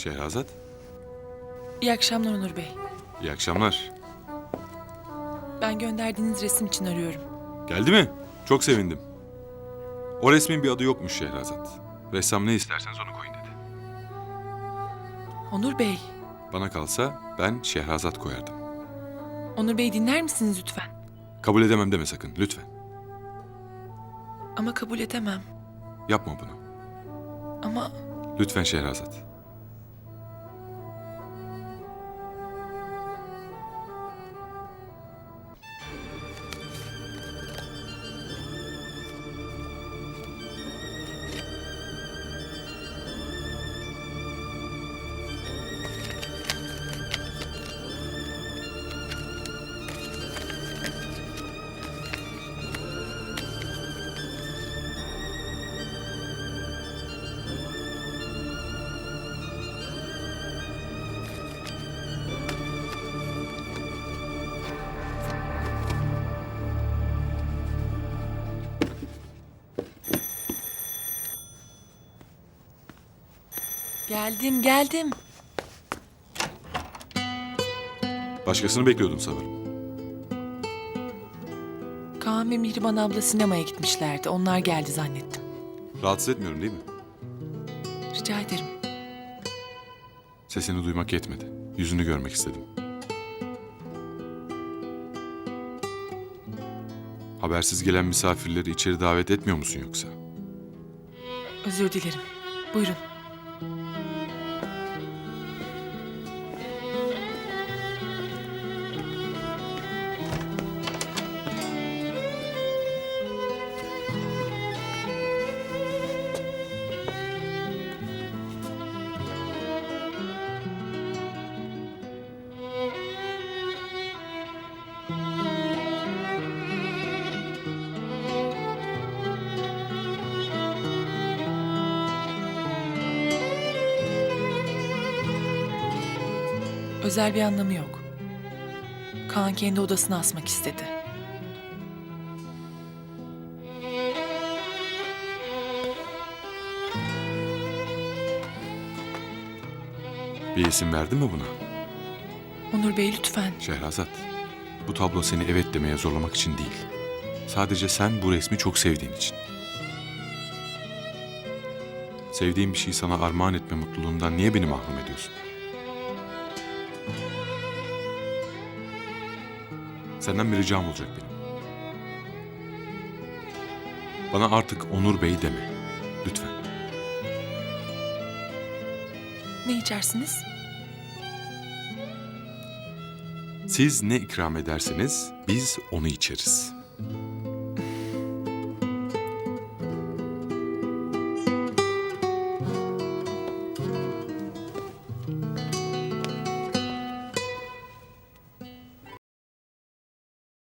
Şehrazat, İyi akşamlar Onur Bey. iyi akşamlar. Ben gönderdiğiniz resim için arıyorum. Geldi mi? Çok sevindim. O resmin bir adı yokmuş Şehrazat. Ressam ne isterseniz onu koyun dedi. Onur Bey, Bana kalsa ben Şehrazat koyardım. Onur Bey dinler misiniz lütfen? Kabul edemem deme sakın, lütfen. Ama kabul edemem. Yapma bunu. Ama Lütfen Şehrazat. Geldim geldim. Başkasını bekliyordum sanırım. Kaan ve Mihriban abla sinemaya gitmişlerdi. Onlar geldi zannettim. Rahatsız etmiyorum değil mi? Rica ederim. Sesini duymak yetmedi. Yüzünü görmek istedim. Habersiz gelen misafirleri içeri davet etmiyor musun yoksa? Özür dilerim. Buyurun. Özel bir anlamı yok. Kaan kendi odasına asmak istedi. Bir isim verdin mi buna? Onur Bey lütfen. Şehrazat, bu tablo seni evet demeye zorlamak için değil. Sadece sen bu resmi çok sevdiğin için. Sevdiğin bir şeyi sana armağan etme mutluluğundan niye beni mahrum ediyorsun? Senden bir ricam olacak benim. Bana artık Onur Bey deme. Lütfen. Ne içersiniz? Siz ne ikram ederseniz biz onu içeriz.